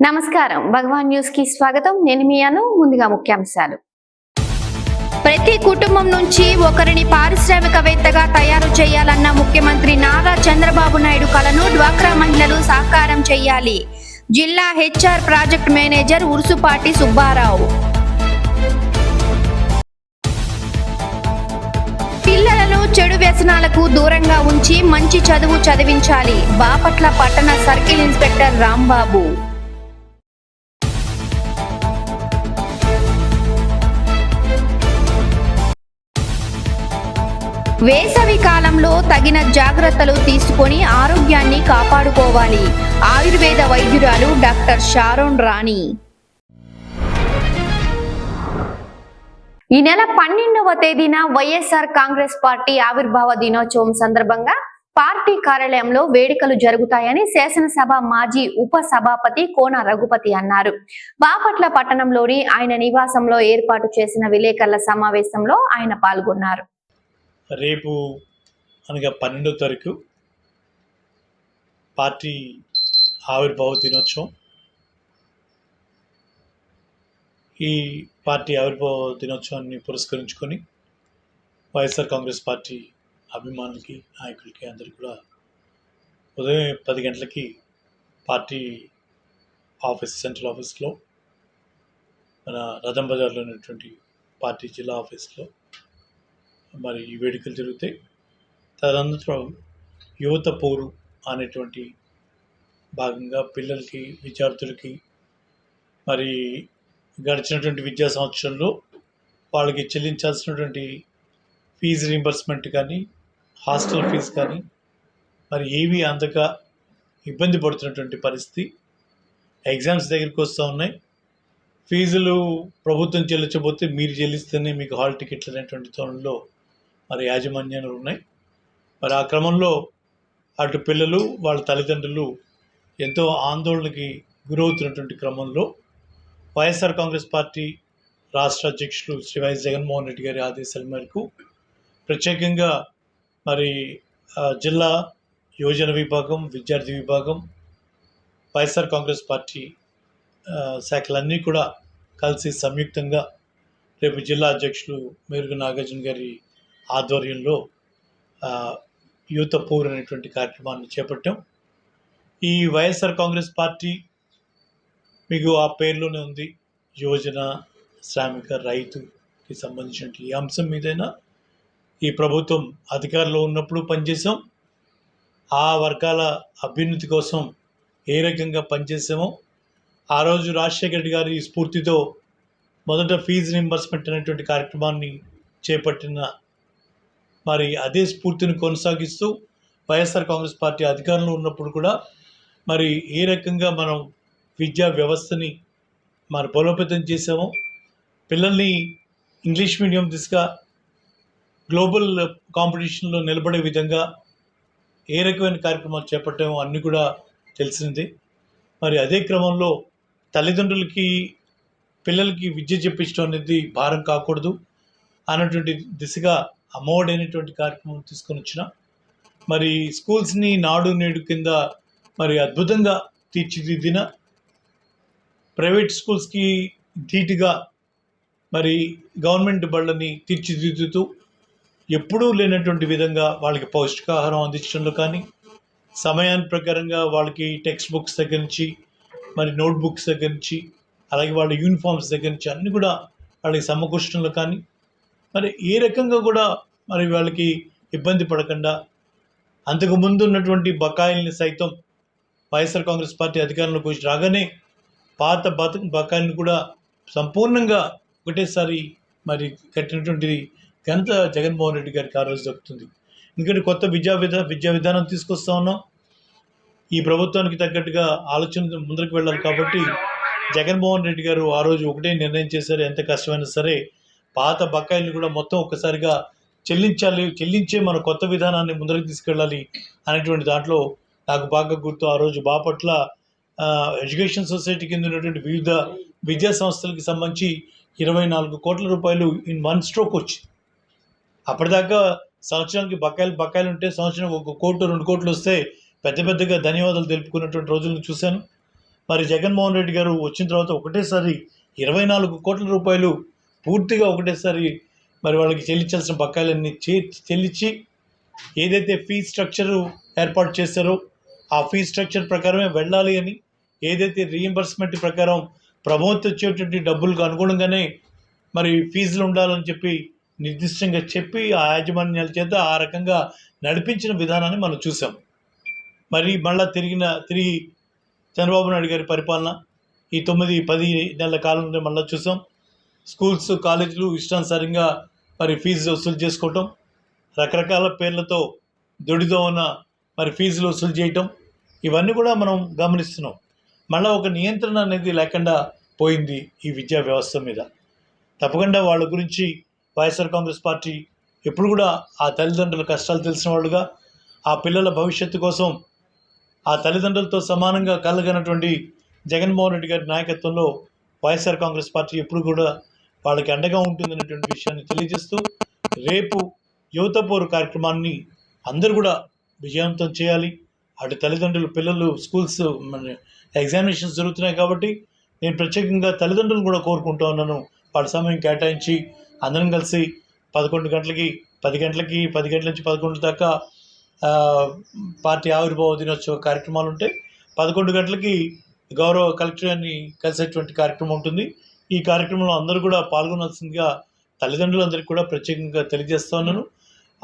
నమస్కారం. భగవాన్ న్యూస్కి స్వాగతం. నేను మీయాను ముందుగా ముఖ్యాంశాలు. ప్రతి కుటుంబం నుంచి ఒకరిని పారిశ్రామికవేత్తగా తయారు చేయాలన్న ముఖ్యమంత్రి నారా చంద్రబాబు నాయుడు కలను డ్వాక్రా మహిళలు సాకారం చేయాలి. జిల్లా HR project manager Urusupati Subbarao. పిల్లలను చెడు వ్యసనాలకు దూరంగా ఉంచి మంచి చదువు చదివించాలి. బాపట్ల పట్టణ సర్కిల్ ఇన్స్పెక్టర్ రాంబాబు. వేసవి కాలంలో తగిన జాగ్రత్తలు తీసుకొని ఆరోగ్యాన్ని కాపాడుకోవాలి. ఆయుర్వేద వైద్యురాలు డాక్టర్ షారోన్ రాణి. ఈ నెల పన్నెండవ తేదీన వైఎస్ఆర్ కాంగ్రెస్ పార్టీ ఆవిర్భావ దినోత్సవం సందర్భంగా పార్టీ కార్యాలయంలో వేడుకలు జరుగుతాయని శాసనసభ మాజీ ఉప సభాపతి కోన రఘుపతి అన్నారు. బాపట్ల పట్టణంలోని ఆయన నివాసంలో ఏర్పాటు చేసిన విలేకరుల సమావేశంలో ఆయన పాల్గొన్నారు. రేపు అనగా పన్నెండో తారీఖు పార్టీ ఆవిర్భావ దినోత్సవం. ఈ పార్టీ ఆవిర్భావ దినోత్సవాన్ని పురస్కరించుకొని వైఎస్ఆర్ కాంగ్రెస్ పార్టీ అభిమానులకి నాయకులకి అందరికీ కూడా ఉదయం పది గంటలకి పార్టీ ఆఫీస్ సెంట్రల్ ఆఫీస్లో మన రథం బజార్లో ఉన్నటువంటి పార్టీ జిల్లా ఆఫీస్లో మరి ఈ వేడుకలు జరుగుతాయి తదనంతరం యువత పోరు అనేటువంటి భాగంగా పిల్లలకి విద్యార్థులకి మరి గడిచినటువంటి విద్యా సంవత్సరంలో వాళ్ళకి చెల్లించాల్సినటువంటి ఫీజు రీంబర్స్మెంట్ కానీ హాస్టల్ ఫీజు కానీ మరి ఏవి అందక ఇబ్బంది పడుతున్నటువంటి పరిస్థితి. ఎగ్జామ్స్ దగ్గరికి వస్తూ ఉన్నాయి. ఫీజులు ప్రభుత్వం చెల్లించబోతే మీరు చెల్లిస్తేనే మీకు హాల్ టికెట్లు అనేటువంటి తోరణలో మరి యాజమాన్యాలు ఉన్నాయి. మరి ఆ క్రమంలో అటు పిల్లలు వాళ్ళ తల్లిదండ్రులు ఎంతో ఆందోళనకి గురవుతున్నటువంటి క్రమంలో వైఎస్ఆర్ కాంగ్రెస్ పార్టీ రాష్ట్ర అధ్యక్షులు శ్రీ వైఎస్ జగన్మోహన్ రెడ్డి గారి ఆదేశాల మేరకు ప్రత్యేకంగా మరి జిల్లా యోజన విభాగం విద్యార్థి విభాగం వైఎస్ఆర్ కాంగ్రెస్ పార్టీ శాఖలన్నీ కూడా కలిసి సంయుక్తంగా రేపు జిల్లా అధ్యక్షులు మేరుగు నాగార్జున గారి ఆధ్వర్యంలో యూత యూత్ పూర్ అనేటువంటి కార్యక్రమాన్ని చేపట్టాం. ఈ వైఎస్ఆర్ కాంగ్రెస్ పార్టీ మీకు ఆ పేరులోనే ఉంది. యోజన శ్రామిక రైతుకి సంబంధించిన ఈ అంశం మీదైనా ఈ ప్రభుత్వం అధికారంలో ఉన్నప్పుడు పనిచేసాం ఆ వర్గాల అభ్యున్నతి కోసం ఏ రకంగా పనిచేసామో ఆ రోజు రాజశేఖర రెడ్డి గారి స్ఫూర్తితో మొదట ఫీజు రింబర్స్మెంట్ అనేటువంటి కార్యక్రమాన్ని చేపట్టిన మరి అదే స్ఫూర్తిని కొనసాగిస్తూ వైఎస్ఆర్ కాంగ్రెస్ పార్టీ అధికారంలో ఉన్నప్పుడు కూడా మరి ఏ రకంగా మనం విద్యా వ్యవస్థని మరి బలోపేతం చేసామో పిల్లల్ని ఇంగ్లీష్ మీడియం దిశగా గ్లోబల్ కాంపిటీషన్లో నిలబడే విధంగా ఏ రకమైన కార్యక్రమాలు చేపట్టామో అన్నీ కూడా తెలిసింది. మరి అదే క్రమంలో తల్లిదండ్రులకి పిల్లలకి విద్య చెప్పించడం అనేది భారం కాకూడదు అన్నటువంటి దిశగా అమోడ్ అనేటువంటి కార్యక్రమం తీసుకొని వచ్చిన. మరి స్కూల్స్ని నాడు నేడు కింద మరి అద్భుతంగా తీర్చిదిద్దిన. ప్రైవేట్ స్కూల్స్కి ధీటుగా మరి గవర్నమెంట్ బళ్ళని తీర్చిదిద్దుతూ ఎప్పుడూ లేనటువంటి విధంగా వాళ్ళకి పౌష్టికాహారం అందించడంలో కానీ సమయాన్ని ప్రకారంగా వాళ్ళకి టెక్స్ట్ బుక్స్ దగ్గర నుంచి మరి నోట్ బుక్స్ దగ్గర నుంచి అలాగే వాళ్ళ యూనిఫామ్స్ దగ్గర నుంచి అన్నీ కూడా వాళ్ళకి సమకూర్చడంలో కానీ మరి ఏ రకంగా కూడా మరి వాళ్ళకి ఇబ్బంది పడకుండా అంతకు ముందు ఉన్నటువంటి బకాయిల్ని సైతం వైఎస్ఆర్ కాంగ్రెస్ పార్టీ అధికారంలోకి వచ్చి రాగానే పాత బత బకాయిల్ని కూడా సంపూర్ణంగా ఒకటేసారి మరి కట్టినటువంటి ఘనత జగన్మోహన్ రెడ్డి గారికి ఆ రోజు దక్కుతుంది. ఎందుకంటే కొత్త విద్యా విధా విద్యా విధానం తీసుకొస్తా ఉన్నాం. ఈ ప్రభుత్వానికి తగ్గట్టుగా ఆలోచన ముందుకు వెళ్ళాలి కాబట్టి జగన్మోహన్ రెడ్డి గారు ఆ రోజు ఒకటే నిర్ణయం చేశారు. ఎంత కష్టమైనా సరే పాత బకాయిల్ని కూడా మొత్తం ఒక్కసారిగా చెల్లించాలి చెల్లించే మన కొత్త విధానాన్ని ముందరికి తీసుకెళ్ళాలి అనేటువంటి దాంట్లో నాకు బాగా గుర్తు. ఆ రోజు బాపట్ల ఎడ్యుకేషన్ సొసైటీ కింద ఉన్నటువంటి వివిధ విద్యా సంస్థలకి సంబంధించి ఇరవై నాలుగు కోట్ల రూపాయలు ఇన్ వన్ స్ట్రోక్ వచ్చింది. అప్పటిదాకా సంవత్సరానికి బకాయిలు బకాయిలు ఉంటే సంవత్సరం ఒక కోటు రెండు కోట్లు వస్తే పెద్ద పెద్దగా ధన్యవాదాలు తెలుపుకున్నటువంటి రోజులను చూశాను. మరి జగన్మోహన్ రెడ్డి గారు వచ్చిన తర్వాత ఒకటేసారి ఇరవై నాలుగు కోట్ల రూపాయలు పూర్తిగా ఒకటేసారి మరి వాళ్ళకి చెల్లించాల్సిన బకాయిలన్నీ చే చెల్లించి ఏదైతే ఫీ స్ట్రక్చర్ ఏర్పాటు చేశారో ఆ ఫీ స్ట్రక్చర్ ప్రకారమే వెళ్ళాలి అని ఏదైతే రీఎంబర్స్మెంట్ ప్రకారం ప్రభుత్వం వచ్చేటువంటి డబ్బులకు అనుగుణంగానే మరి ఫీజులు ఉండాలని చెప్పి నిర్దిష్టంగా చెప్పి ఆ యాజమాన్యాల చేత ఆ రకంగా నడిపించిన విధానాన్ని మనం చూసాం మరి మళ్ళా తిరిగిన తిరిగి చంద్రబాబు నాయుడు గారి పరిపాలన ఈ తొమ్మిది పది నెలల కాలంలో మళ్ళీ చూసాం స్కూల్స్ కాలేజీలు ఇష్టానుసారంగా మరి ఫీజు వసూలు చేసుకోవటం రకరకాల పేర్లతో దొడిదోన మరి ఫీజులు వసూలు చేయటం ఇవన్నీ కూడా మనం గమనిస్తున్నాం. మళ్ళీ ఒక నియంత్రణ అనేది లేకుండా పోయింది ఈ విద్యా వ్యవస్థ మీద. తప్పకుండా వాళ్ళ గురించి వైఎస్ఆర్ కాంగ్రెస్ పార్టీ ఎప్పుడు కూడా ఆ తల్లిదండ్రుల కష్టాలు తెలిసిన వాళ్ళుగా ఆ పిల్లల భవిష్యత్తు కోసం ఆ తల్లిదండ్రులతో సమానంగా కలగనటువంటి జగన్మోహన్ రెడ్డి గారి నాయకత్వంలో వైఎస్ఆర్ కాంగ్రెస్ పార్టీ ఎప్పుడు కూడా వాళ్ళకి అండగా ఉంటుందనేటువంటి విషయాన్ని తెలియజేస్తూ రేపు యువత పోరు కార్యక్రమాన్ని అందరూ కూడా విజయవంతం చేయాలి. అటు తల్లిదండ్రులు పిల్లలు స్కూల్స్ మన ఎగ్జామినేషన్స్ జరుగుతున్నాయి కాబట్టి నేను ప్రత్యేకంగా తల్లిదండ్రులు కూడా కోరుకుంటా ఉన్నాను. వాళ్ళ సమయం కేటాయించి అందరం కలిసి పదకొండు గంటలకి పది గంటలకి పది గంటల నుంచి పదకొండు దాకా పార్టీ ఆవిర్భావ దినోత్సవ కార్యక్రమాలు ఉంటాయి. పదకొండు గంటలకి గౌరవ కలెక్టర్ని కలిసేటువంటి కార్యక్రమం ఉంటుంది. ఈ కార్యక్రమంలో అందరూ కూడా పాల్గొనాల్సిందిగా తల్లిదండ్రులందరికీ కూడా ప్రత్యేకంగా తెలియజేస్తా ఉన్నాను.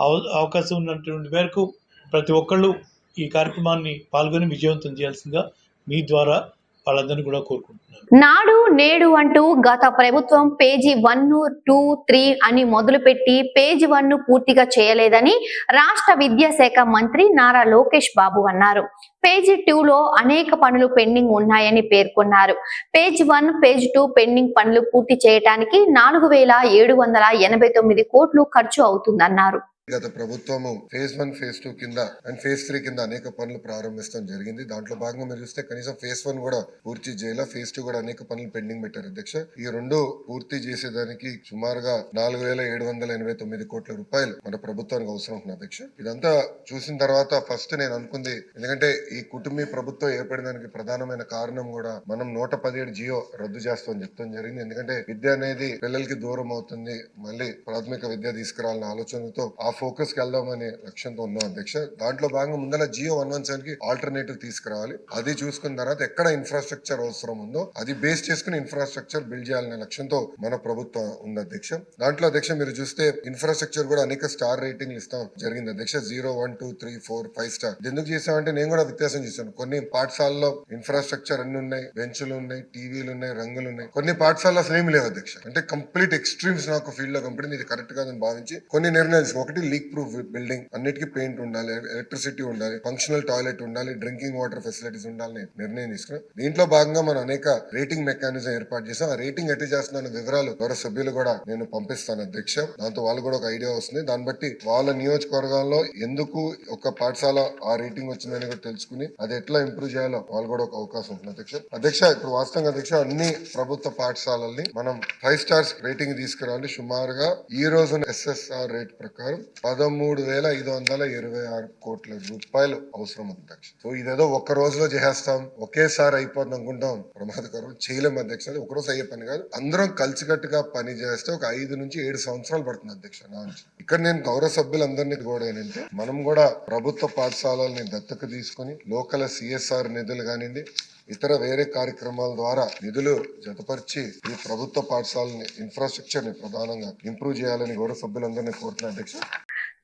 అవ- అవకాశం ఉన్నటువంటి మేరకు ప్రతి ఒక్కళ్ళు ఈ కార్యక్రమాన్ని పాల్గొని విజయవంతం చేయాల్సిందిగా మీ ద్వారా వాళ్ళందరినీ కూడా కోరుకుంటున్నాను. నాడు నేడు అంటూ గత ప్రభుత్వం పేజీ వన్ టూ త్రీ అని మొదలుపెట్టి పేజీ వన్ పూర్తిగా చేయలేదని రాష్ట్ర విద్యాశాఖ మంత్రి నారా లోకేష్ బాబు అన్నారు. పేజీ టూ లో అనేక పనులు పెండింగ్ ఉన్నాయని పేర్కొన్నారు. Page one page two pending పనులు పూర్తి చేయడానికి నాలుగు వేల ఏడు వందల ఎనభై తొమ్మిది కోట్లు ఖర్చు అవుతుందన్నారు. గత ప్రభుత్వము ఫేజ్ వన్ ఫేజ్ టూ కింద అండ్ ఫేజ్ త్రీ కింద అనేక పనులు ప్రారంభించడం జరిగింది. దాంట్లో భాగంగా మీరు చూస్తే కనీసం ఫేజ్ వన్ కూడా పూర్తి చేయాల ఫేజ్ టూ కూడా అనేక పనులు పెండింగ్ పెట్టారు అధ్యక్ష. ఈ రెండు పూర్తి చేసేదానికి సుమారుగా నాలుగు వేల ఏడు వందల ఎనభై తొమ్మిది కోట్ల రూపాయలు మన ప్రభుత్వానికి అవసరం ఉంటుంది అధ్యక్ష. ఇదంతా చూసిన తర్వాత ఫస్ట్ నేను అనుకుంది ఎందుకంటే ఈ కుటుంబీ ప్రభుత్వం ఏర్పడడానికి ప్రధానమైన కారణం కూడా మనం నూట పదిహేడు జియో రద్దు చేస్తామని చెప్తాం జరిగింది. ఎందుకంటే విద్య అనేది పిల్లలకి దూరం అవుతుంది మళ్ళీ ప్రాథమిక విద్య తీసుకురావాలన్న ఆలోచనతో ఆ ఫోకస్కి వెళ్దామనే లక్ష్యంతో ఉన్నాం అధ్యక్ష. దాంట్లో భాగంగా ముందర జియో వన్ వన్ సెవెన్కి ఆల్టర్నేటివ్ తీసుకురావాలి. అది చూసుకున్న తర్వాత ఎక్కడ ఇన్ఫ్రాస్ట్రక్చర్ అవసరం ఉందో అది బేస్ చేసుకుని ఇన్ఫ్రాస్ట్రక్చర్ బిల్డ్ చేయాలనే లక్ష్యంతో మన ప్రభుత్వం ఉంది అధ్యక్ష. దాంట్లో అధ్యక్ష మీరు చూస్తే ఇన్ఫ్రాస్ట్రక్చర్ కూడా అనేక స్టార్ రేటింగ్లు ఇస్తాం జరిగింది అధ్యక్ష. Zero one two three four five star ఎందుకు చేసామంటే నేను కూడా వ్యత్యాసం చేశాను. కొన్ని పాఠశాలలో ఇన్ఫ్రాస్ట్రక్చర్ అన్ని ఉన్నాయి. బెంచ్లు ఉన్నాయి టీవీలు ఉన్నాయి రంగులు ఉన్నాయి. కొన్ని పాఠశాలలో అసలు ఏమి లేవు అధ్యక్ష. అంటే కంప్లీట్ ఎక్స్ట్రీమ్స్ నాకు ఫీల్డ్లో కంపెనీ ఇది కరెక్ట్ కాదని భావించి కొన్ని నిర్ణయాలు ఒకటి లీక్ ప్రూఫ్ బిల్డింగ్ అన్నిటికీ పెయింట్ ఉండాలి ఎలక్ట్రిసిటీ ఉండాలి ఫంక్షనల్ టాయిలెట్ ఉండాలి డ్రింకింగ్ వాటర్ ఫెసిలిటీస్ ఉండాలని నిర్ణయం తీసుకున్నాం. దీంట్లో భాగంగా మనం అనేక రేటింగ్ మెకానిజం ఏర్పాటు చేసాం. ఆ రేటింగ్ ఎట్టి చేస్తున్న వివరాలు గౌరవ సభ్యులు కూడా నేను పంపిస్తాను అధ్యక్ష. దాంతో వాళ్ళు కూడా ఒక ఐడియా వస్తుంది. దాన్ని బట్టి వాళ్ళ నియోజకవర్గాల్లో ఎందుకు ఒక పాఠశాల ఆ రేటింగ్ వచ్చిందని కూడా తెలుసుకుని అది ఎట్లా ఇంప్రూవ్ చేయాలో వాళ్ళు కూడా ఒక అవకాశం ఉంటుంది అధ్యక్ష. అధ్యక్ష ఇప్పుడు వాస్తవంగా అధ్యక్ష అన్ని ప్రభుత్వ పాఠశాలల్ని మనం ఫైవ్ స్టార్స్ రేటింగ్ తీసుకురావాలి. సుమారుగా ఈ రోజు ఎస్ఎస్ఆర్ రేట్ ప్రకారం పదమూడు వేల ఐదు వందల ఇరవై ఆరు కోట్ల రూపాయలు అవసరం ఉంది అధ్యక్ష. సో ఇదేదో ఒక్క రోజులో చేసేస్తాం. ఒకేసారి అయిపోతుంది అనుకుంటాం. ప్రమాదకరం. చేయలేము అధ్యక్ష. అది ఒకరోజు అయ్యే పని కాదు. అందరం కలిసికట్టుగా పని చేస్తే ఒక ఐదు నుంచి ఏడు సంవత్సరాలు పడుతుంది అధ్యక్ష నా నుంచి. ఇక్కడ నేను గౌరవ సభ్యులందరినీ కూడా ఏంటంటే మనం కూడా ప్రభుత్వ పాఠశాలల్ని దత్తత తీసుకొని లోకల్ సిఎస్ఆర్ నిధులు కానివ్వండి ఇతర వేరే కార్యక్రమాల ద్వారా నిధులు జతపరిచి ఈ ప్రభుత్వ పాఠశాలని ఇన్ఫ్రాస్ట్రక్చర్ని ప్రధానంగా ఇంప్రూవ్ చేయాలని గౌరవ సభ్యులందరినీ కోరుతున్నా అధ్యక్ష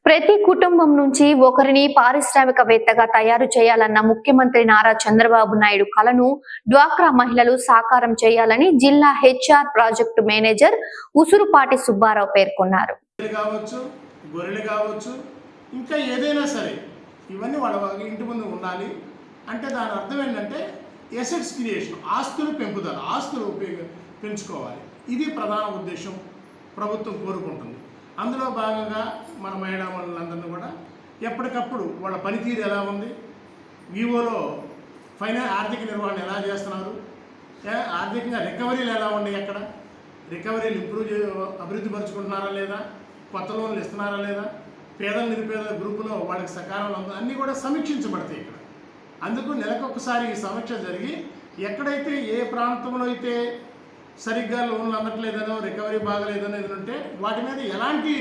ప్రతి కుటుంబం నుంచి ఒకరిని పారిశ్రామికవేత్తగా తయారు చేయాలన్న ముఖ్యమంత్రి నారా చంద్రబాబు నాయుడు కలను డ్వాక్రా మహిళలు సాకారం చేయాలని జిల్లా HR project manager Usurupati Subbarao పేర్కొన్నారు. గొర్రెలు కావచ్చు గొర్రెలు కావచ్చు ఇంకా ఏదైనా సరే ఇవన్నీ వాళ్ళ ఇంటి ముందు ఉండాలి. అంటే దాని అర్థం ఏంటంటే ఎసెట్స్ క్రియేషన్ ఆస్తులు పెంపుదల ఆస్తులు ఉపయోగ పెంచుకోవాలి. ఇది ప్రధాన ఉద్దేశం ప్రభుత్వం కోరుకుంటుంది. అందులో భాగంగా మన మహిళా మనులందరినీ కూడా ఎప్పటికప్పుడు వాళ్ళ పనితీరు ఎలా ఉంది? వివోలో ఫైనా ఆర్థిక నిర్వహణ ఎలా చేస్తున్నారు? ఆర్థికంగా రికవరీలు ఎలా ఉన్నాయి ఎక్కడ రికవరీలు ఇంప్రూవ్ చే అభివృద్ధి పరుచుకుంటున్నారా లేదా? కొత్త లోన్లు ఇస్తున్నారా లేదా? పేద నిరుపేద గ్రూపులో వాళ్ళకి సకాలంలో ఉందా. అన్నీ కూడా సమీక్షించబడతాయి ఇక్కడ. అందుకు నెలకొకసారి ఈ సమీక్ష జరిగి ఎక్కడైతే ఏ ప్రాంతంలో అయితే సరిగ్గా లోన్లు అందట్లేదనో రికవరీ బాగలేదనో ఏదైనా ఉంటే వాటి మీద ఎలాంటి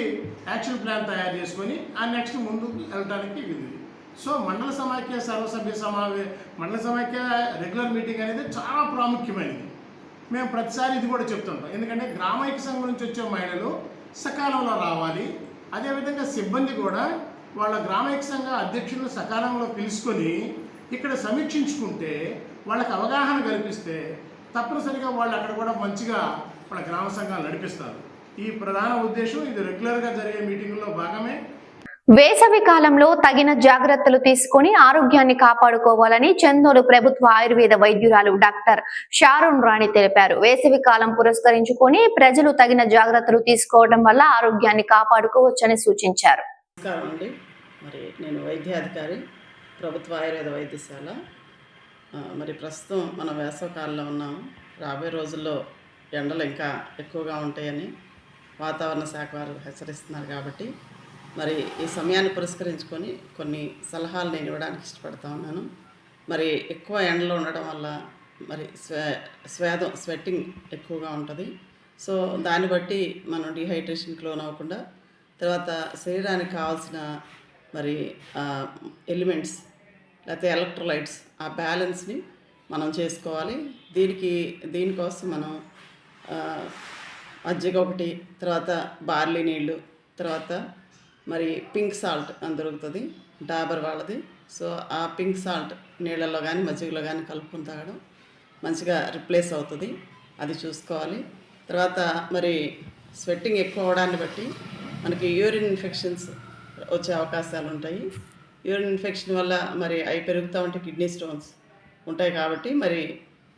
యాక్షన్ ప్లాన్ తయారు చేసుకొని ఆ నెక్స్ట్ ముందుకు వెళ్ళడానికి ఇది సో మండల సమాఖ్య సర్వసభ్య సమావే మండల సమాఖ్య రెగ్యులర్ మీటింగ్ అనేది చాలా ప్రాముఖ్యమైనది. మేము ప్రతిసారి ఇది కూడా చెప్తుంటాం. ఎందుకంటే గ్రామైక సంఘం నుంచి వచ్చే మహిళలు సకాలంలో రావాలి. అదేవిధంగా సిబ్బంది కూడా వాళ్ళ గ్రామైక సంఘ అధ్యక్షులను సకాలంలో పిలుచుకొని ఇక్కడ సమీక్షించుకుంటే వాళ్ళకి అవగాహన కల్పిస్తే తప్పనిసరిగా వాళ్ళు అక్కడ కూడా మంచిగా వాళ్ళ గ్రామ సంఘాలు నడిపిస్తారు. ఈ ప్రధాన ఉద్దేశం ఇది రెగ్యులర్గా జరిగే మీటింగుల్లో భాగమే. వేసవి కాలంలో తగిన జాగ్రత్తలు తీసుకొని ఆరోగ్యాన్ని కాపాడుకోవాలని చందోలు ప్రభుత్వ ఆయుర్వేద వైద్యురాలు డాక్టర్ షారూన్ రాణి తెలిపారు. వేసవి కాలం పురస్కరించుకొని ప్రజలు తగిన జాగ్రత్తలు తీసుకోవడం వల్ల ఆరోగ్యాన్ని కాపాడుకోవచ్చని సూచించారు. నమస్కారం అండి. మరి నేను వైద్యాధికారి ప్రభుత్వ ఆయుర్వేద వైద్యశాల. మరి ప్రస్తుతం మన వేసవకాలంలో ఉన్నాం. రాబోయే రోజుల్లో ఎండలు ఇంకా ఎక్కువగా ఉంటాయని వాతావరణ శాఖ వారు హెచ్చరిస్తున్నారు కాబట్టి మరి ఈ సమయాన్ని పురస్కరించుకొని కొన్ని సలహాలు నేను ఇవ్వడానికి ఇష్టపడతా ఉన్నాను. మరి ఎక్కువ ఎండలో ఉండడం వల్ల మరి స్వే స్వేదం స్వెట్టింగ్ ఎక్కువగా ఉంటుంది. సో దాన్ని బట్టి మనం డిహైడ్రేషన్కి లోన్ అవ్వకుండా తర్వాత శరీరానికి కావాల్సిన మరి ఎలిమెంట్స్ లేకపోతే ఎలక్ట్రోలైట్స్ ఆ బ్యాలెన్స్ని మనం చేసుకోవాలి. దీనికి దీనికోసం మనం మజ్జిగ ఒకటి తర్వాత బార్లీ నీళ్ళు తర్వాత మరి పింక్ సాల్ట్ అని దొరుకుతుంది డాబర్ వాళ్ళది. సో ఆ పింక్ సాల్ట్ నీళ్ళల్లో కానీ మజ్జిగలో కానీ కలుపుకుని తాగడం మంచిగా రిప్లేస్ అవుతుంది. అది చూసుకోవాలి. తర్వాత మరి స్వెట్టింగ్ ఎక్కువ అవడాన్ని బట్టి మనకి యూరిన్ ఇన్ఫెక్షన్స్ వచ్చే అవకాశాలు ఉంటాయి యూరిన్ ఇన్ఫెక్షన్ వల్ల మరి అవి పెరుగుతూ ఉంటే కిడ్నీ స్టోన్స్ ఉంటాయి కాబట్టి మరి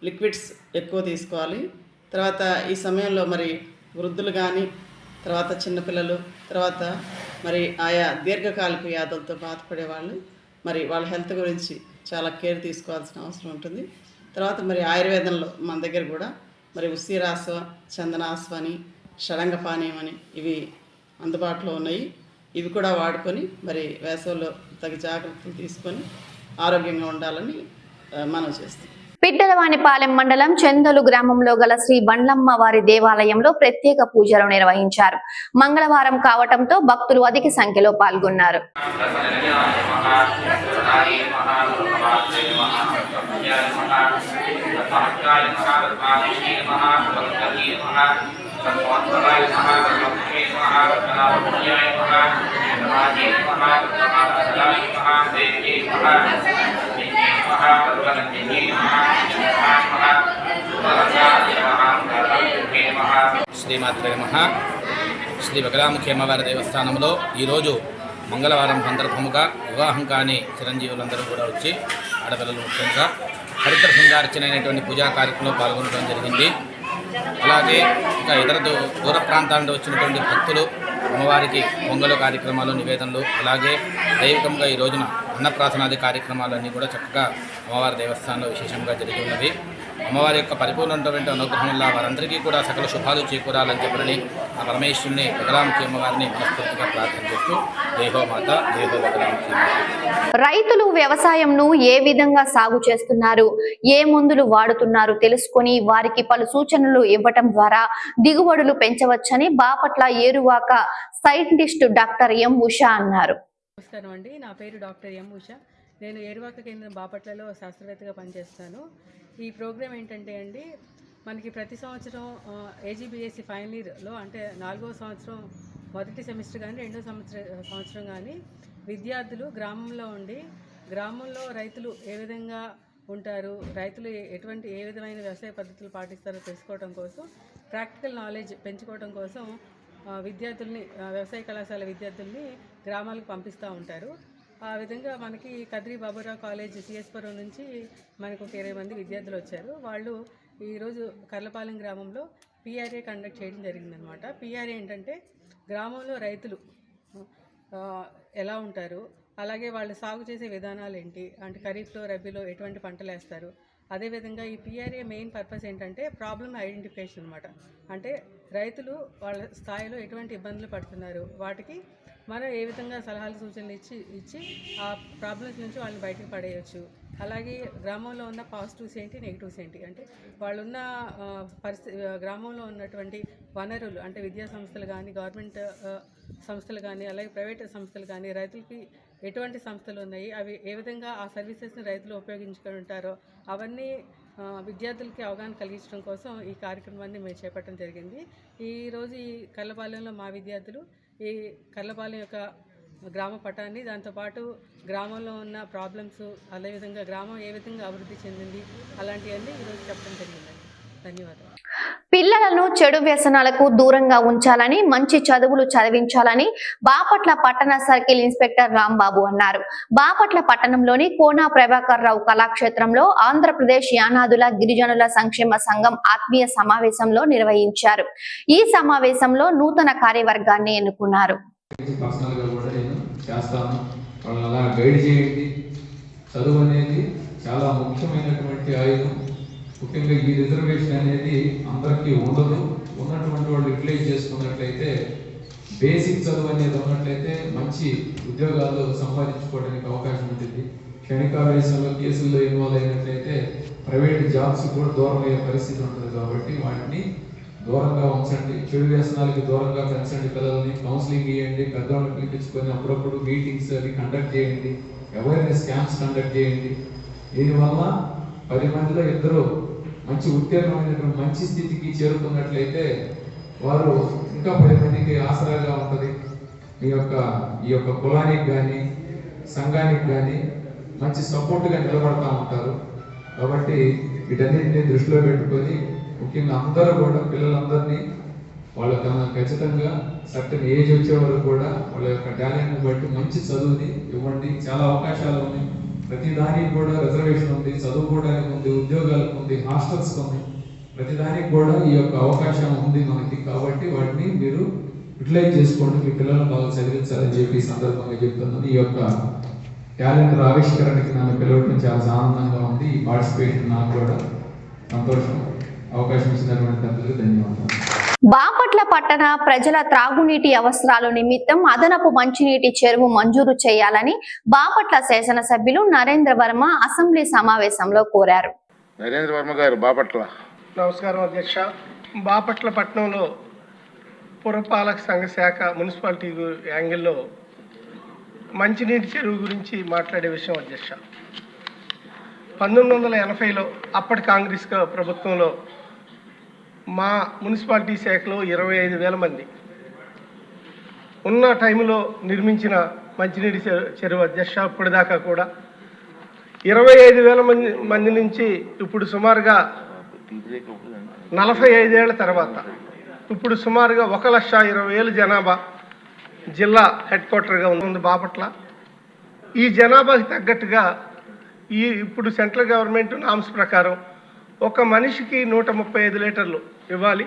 లిక్విడ్స్ ఎక్కువ తీసుకోవాలి. తర్వాత ఈ సమయంలో మరి వృద్ధులు కానీ తర్వాత చిన్నపిల్లలు తర్వాత మరి ఆయా దీర్ఘకాలిక వ్యాధులతో బాధపడే వాళ్ళు మరి వాళ్ళ హెల్త్ గురించి చాలా కేర్ తీసుకోవాల్సిన అవసరం ఉంటుంది. తర్వాత మరి ఆయుర్వేదంలో మన దగ్గర కూడా మరి ఉసిరాసవ చందనాసవ అని షడంగ పానీయం అని ఇవి అందుబాటులో ఉన్నాయి. ఇవి కూడా వాడుకొని మరి వేసవిలో తగు జాగ్రత్తలు తీసుకొని ఆరోగ్యంగా ఉండాలని మనం చేస్తాం. పిట్టలవానిపాలెం మండలం చందోలు గ్రామంలో గల శ్రీ బండ్లమ్మ వారి దేవాలయంలో ప్రత్యేక పూజలు నిర్వహించారు. మంగళవారం కావటంతో భక్తులు అధిక సంఖ్యలో పాల్గొన్నారు. శ్రీమాత్రే నమ. శ్రీ బగలాముఖి అమ్మవారి దేవస్థానంలో ఈరోజు మంగళవారం సందర్భముగా వివాహం కాని చిరంజీవులందరూ కూడా వచ్చి ఆడపిల్లలు ముఖ్యంగా హరిత సింగార్చనైనటువంటి పూజా కార్యక్రమంలో పాల్గొనడం జరిగింది. అలాగే ఇంకా ఇతర దూ- దూర ప్రాంతాల నుండి వచ్చినటువంటి భక్తులు అమ్మవారికి పొంగలు కార్యక్రమాలు నివేదనలు అలాగే దైవికంగా ఈ రోజున అన్నప్రాసనాది కార్యక్రమాలన్నీ కూడా చక్కగా అమ్మవారి దేవస్థానంలో విశేషంగా జరిగి ఉన్నవి. అమ్మవారి యొక్క పరిపూర్ణమైనటువంటి అనుగ్రహం వల్ల వారందరికీ కూడా సకల శుభాలు చేకూరాలని చెప్పని ఆ పరమేశ్వరుని బగలాముఖి అమ్మవారిని మనస్ఫూర్తిగా ప్రార్థన చేస్తూ దేహో మాత దేహో రైతులు వ్యవసాయంను ఏ విధంగా సాగు చేస్తున్నారు? ఏ మందులు వాడుతున్నారు? తెలుసుకొని వారికి పలు సూచనలు ఇవ్వటం ద్వారా దిగుబడులు పెంచవచ్చని Bapatla Eruvaka scientist doctor M Usha అన్నారు. నమస్కారం అండి. నా పేరు డాక్టర్ ఎం ఉష. నేను ఏరువాక కేంద్రం బాపట్లలో శాస్త్రవేత్తగా పనిచేస్తాను. ఈ ప్రోగ్రామ్ ఏంటంటే అండి మనకి ప్రతి సంవత్సరం ఏజీబీఎస్సీ ఫైనల్ ఇయర్లో అంటే నాలుగో సంవత్సరం మొదటి సెమిస్టర్ కానీ రెండో సంవత్సరం సంవత్సరం కానీ విద్యార్థులు గ్రామంలో ఉండి గ్రామంలో రైతులు ఏ విధంగా ఉంటారు రైతులు ఎటువంటి ఏ విధమైన వ్యవసాయ పద్ధతులు పాటిస్తారో తెలుసుకోవడం కోసం ప్రాక్టికల్ నాలెడ్జ్ పెంచుకోవడం కోసం విద్యార్థుల్ని వ్యవసాయ కళాశాల విద్యార్థుల్ని గ్రామాలకు పంపిస్తూ ఉంటారు. ఆ విధంగా మనకి కద్రి బాబురావు కాలేజ్ సిఎస్పురం నుంచి మనకు ఒక ఇరవై మంది విద్యార్థులు వచ్చారు. వాళ్ళు ఈరోజు కర్లపాలెం గ్రామంలో పిఆర్ఏ కండక్ట్ చేయడం జరిగిందనమాట పిఆర్ఏ ఏంటంటే గ్రామంలో రైతులు ఎలా ఉంటారు అలాగే వాళ్ళు సాగు చేసే విధానాలు ఏంటి అంటే ఖరీఫ్లో రబీలో ఎటువంటి పంటలు వేస్తారు. అదేవిధంగా ఈ పిఆర్ఏ మెయిన్ పర్పస్ ఏంటంటే ప్రాబ్లమ్ ఐడెంటిఫికేషన్ అనమాట అంటే రైతులు వాళ్ళ స్థాయిలో ఎటువంటి ఇబ్బందులు పడుతున్నారు వాటికి మనం ఏ విధంగా సలహాలు సూచనలు ఇచ్చి ఇచ్చి ఆ ప్రాబ్లమ్స్ నుంచి వాళ్ళని బయటకు పడేయచ్చు. అలాగే గ్రామంలో ఉన్న పాజిటివ్స్ ఏంటి నెగిటివ్స్ ఏంటి అంటే వాళ్ళున్న పరిస్థితి గ్రామంలో ఉన్నటువంటి వనరులు అంటే విద్యా సంస్థలు కానీ గవర్నమెంట్ సంస్థలు కానీ అలాగే ప్రైవేట్ సంస్థలు కానీ రైతులకి ఎటువంటి సంస్థలు ఉన్నాయి? అవి ఏ విధంగా ఆ సర్వీసెస్ని రైతులు ఉపయోగించుకొని ఉంటారో అవన్నీ విద్యార్థులకి అవగాహన కలిగించడం కోసం ఈ కార్యక్రమాన్ని మేము చేపట్టడం జరిగింది. ఈరోజు ఈ కల్లపాలెంలో మా విద్యార్థులు ఈ కల్లపాలెం యొక్క గ్రామ పటాన్ని దాంతోపాటు గ్రామంలో ఉన్న ప్రాబ్లమ్స్ అదేవిధంగా గ్రామం ఏ విధంగా అభివృద్ధి చెందింది అలాంటివన్నీ ఈరోజు చెప్పడం జరిగిందండి. ధన్యవాదాలు. పిల్లలను చెడు వ్యసనాలకు దూరంగా ఉంచాలని మంచి చదువులు చదివించాలని బాపట్ల పట్టణ సర్కిల్ ఇన్స్పెక్టర్ రాంబాబు అన్నారు. బాపట్ల పట్టణంలోని కోనా ప్రభాకర్ రావు కళాక్షేత్రంలో ఆంధ్రప్రదేశ్ యానాదుల గిరిజనుల సంక్షేమ సంఘం ఆత్మీయ సమావేశంలో నిర్వహించారు. ఈ సమావేశంలో నూతన కార్యవర్గాన్ని ఎన్నుకున్నారు. చదువు అనేది చాలా ముఖ్యమైనటువంటి ఆయుధం. ముఖ్యంగా ఈ రిజర్వేషన్ అనేది అందరికీ ఉండదు. ఉన్నటువంటి వాళ్ళు యూటిలైజ్ చేసుకున్నట్లయితే బేసిక్ చదువు అనేది ఉన్నట్లయితే మంచి ఉద్యోగాలు సంపాదించుకోవడానికి అవకాశం ఉంటుంది. క్షణికావేశంలో కేసుల్లో ఇన్వాల్వ్ అయినట్లయితే ప్రైవేట్ జాబ్స్ కూడా దూరం అయ్యే పరిస్థితి ఉంటుంది కాబట్టి వాటిని దూరంగా ఉంచండి. చెడు వ్యసనాలకి దూరంగా పెంచండి పిల్లల్ని. కౌన్సిలింగ్ ఇవ్వండి పెద్దవాళ్ళని పిలిపించుకొని అప్పుడప్పుడు మీటింగ్స్ అవి కండక్ట్ చేయండి. అవేర్నెస్ క్యాంప్స్ కండక్ట్ చేయండి. దీనివల్ల పది మందిలో ఇద్దరు మంచి ఉత్తీర్ణమైనటువంటి మంచి స్థితికి చేరుకున్నట్లయితే వారు ఇంకా పది మందికి ఆసరాగా ఉంటుంది. మీ యొక్క ఈ యొక్క కులానికి కానీ సంఘానికి కానీ మంచి సపోర్ట్గా నిలబడతా ఉంటారు. కాబట్టి వీటన్నిటిని దృష్టిలో పెట్టుకొని ముఖ్యంగా అందరూ కూడా పిల్లలందరినీ వాళ్ళ ఖచ్చితంగా సర్టన్ ఏజ్ వచ్చే వరకు కూడా వాళ్ళ యొక్క టాలెంట్ని బట్టి మంచి చదువుని ఇవ్వండి. చాలా అవకాశాలు ఉన్నాయి. ప్రతి దానికి కూడా రిజర్వేషన్ ఉంది చదువుకోవడానికి ఉంది ఉద్యోగాలకు ఉంది హాస్టల్స్ ఉంది. ప్రతి దానికి కూడా ఈ యొక్క అవకాశం ఉంది మనకి. కాబట్టి వాటిని మీరు యూటిలైజ్ చేసుకోండి. మీ పిల్లలను బాగా చదివించాలని చెప్పి సందర్భంగా చెప్తున్నాను. ఈ యొక్క క్యాలెండర్ ఆవిష్కరణకి నన్ను పిలవడం చాలా ఆనందంగా ఉంది. ఈ పార్టిసిపేషన్ నాకు కూడా సంతోషం అవకాశం ఇచ్చినటువంటి పెద్దలకు ధన్యవాదాలు. బాపట్ల పట్టణ ప్రజల త్రాగునీటి అవసరాల నిమిత్తం అదనపు మంచినీటి చెరువు మంజూరు చేయాలని బాపట్ల శాసనసభ్యులు నరేంద్ర వర్మ అసెంబ్లీ సమావేశంలో కోరారు. నరేంద్ర వర్మ గారు బాపట్ల. నమస్కారం అధ్యక్ష. బాపట్ల పట్టణంలో పురపాలక సంఘ శాఖ మున్సిపాలిటీ యాంగిల్లో మంచినీటి చెరువు గురించి మాట్లాడే విషయం అధ్యక్ష. పంతొమ్మిది వందల ఎనభైలో అప్పటి కాంగ్రెస్ ప్రభుత్వంలో మా మున్సిపాలిటీ శాఖలో ఇరవై ఐదు వేల మంది. ఉన్న టైంలో నిర్మించిన మంచినీటి చెరువ చెరువు అధ్యక్ష ఇప్పటిదాకా కూడా ఇరవై ఐదు వేల మంది మంది నుంచి ఇప్పుడు సుమారుగా నలభై ఐదేళ్ళ తర్వాత ఇప్పుడు సుమారుగా ఒక లక్ష ఇరవై వేలు జనాభా జిల్లా హెడ్ క్వార్టర్గా ఉంది బాపట్ల. ఈ జనాభాకి తగ్గట్టుగా ఈ ఇప్పుడు సెంట్రల్ గవర్నమెంట్ నామ్స్ ప్రకారం ఒక మనిషికి నూట ముప్పై ఐదు లీటర్లు ఇవ్వాలి.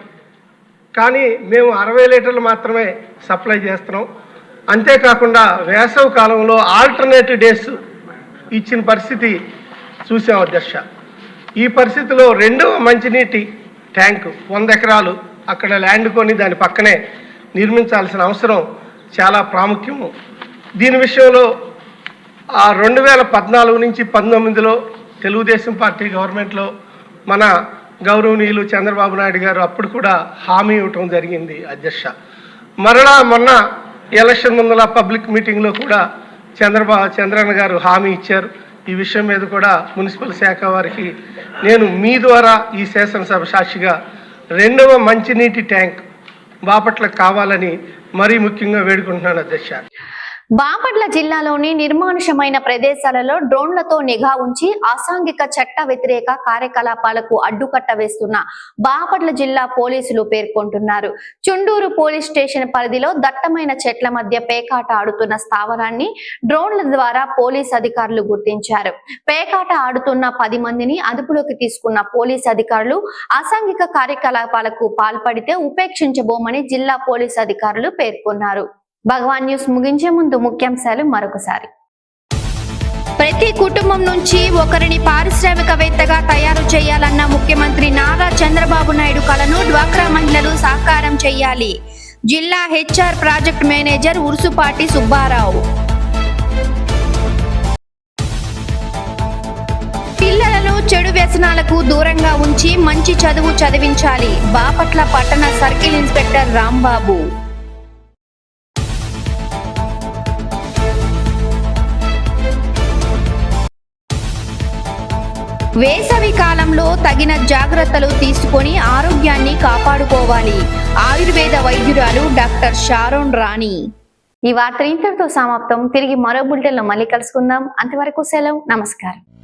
కానీ మేము అరవై లీటర్లు మాత్రమే సప్లై చేస్తున్నాం. అంతేకాకుండా వేసవి కాలంలో ఆల్టర్నేటివ్ డేస్ ఇచ్చిన పరిస్థితి చూసాం అధ్యక్ష. ఈ పరిస్థితిలో రెండవ మంచినీటి ట్యాంకు వంద ఎకరాలు అక్కడ ల్యాండ్ కొని దాని పక్కనే నిర్మించాల్సిన అవసరం చాలా ప్రాముఖ్యము. దీని విషయంలో ఆ రెండు వేల పద్నాలుగు నుంచి పంతొమ్మిదిలో తెలుగుదేశం పార్టీ గవర్నమెంట్లో మన గౌరవనీయులు చంద్రబాబు నాయుడు గారు అప్పుడు కూడా హామీ ఇవ్వటం జరిగింది అధ్యక్ష. మరలా మొన్న ఎలక్షన్ ముందల పబ్లిక్ మీటింగ్లో కూడా చంద్రబాబు చంద్రన్న గారు హామీ ఇచ్చారు. ఈ విషయం మీద కూడా మున్సిపల్ శాఖ వారికి నేను మీ ద్వారా ఈ శాసనసభ సాక్షిగా రెండవ మంచినీటి ట్యాంక్ బాపట్లకు కావాలని మరీ ముఖ్యంగా వేడుకుంటున్నాను అధ్యక్ష. బాపట్ల జిల్లాలోని నిర్మానుషమైన ప్రదేశాలలో డ్రోన్లతో నిఘా ఉంచి అసాంఘిక చట్ట వ్యతిరేక కార్యకలాపాలకు అడ్డుకట్ట వేస్తున్న బాపట్ల జిల్లా పోలీసులు పేర్కొంటున్నారు. చుండూరు పోలీస్ స్టేషన్ పరిధిలో దట్టమైన చెట్ల మధ్య పేకాట ఆడుతున్న స్థావరాన్ని డ్రోన్ల ద్వారా పోలీస్ అధికారులు గుర్తించారు. పేకాట ఆడుతున్న పది మందిని అదుపులోకి తీసుకున్న పోలీస్ అధికారులు అసాంఘిక కార్యకలాపాలకు పాల్పడితే ఉపేక్షించబోమని జిల్లా పోలీస్ అధికారులు పేర్కొన్నారు. భగవాన్ న్యూస్ ముగించే ముందు ముఖ్యాంశాలు మరొకసారి. ప్రతి కుటుంబం నుంచి ఒకరిని పారిశ్రామికవేత్తగా తయారు చేయాలన్న ముఖ్యమంత్రి నారా చంద్రబాబు నాయుడు కలను డ్వాక్రా మహిళలు సాకారం చేయాలి. జిల్లా HR project manager Urusupati Subbarao. పిల్లలను చెడు వ్యసనాలకు దూరంగా ఉంచి మంచి చదువు చదివించాలి. బాపట్ల పట్టణ సర్కిల్ ఇన్స్పెక్టర్ రాంబాబు. వేసవి కాలంలో తగిన జాగ్రత్తలు తీసుకొని ఆరోగ్యాన్ని కాపాడుకోవాలి. ఆయుర్వేద వైద్యురాలు డాక్టర్ షారోన్ రాణి. ఈ వార్త ఇంతటితో సమాప్తం. తిరిగి మరో బులెటిన్లో మళ్ళీ కలుసుకుందాం. అంతవరకు సెలవు. నమస్కారం.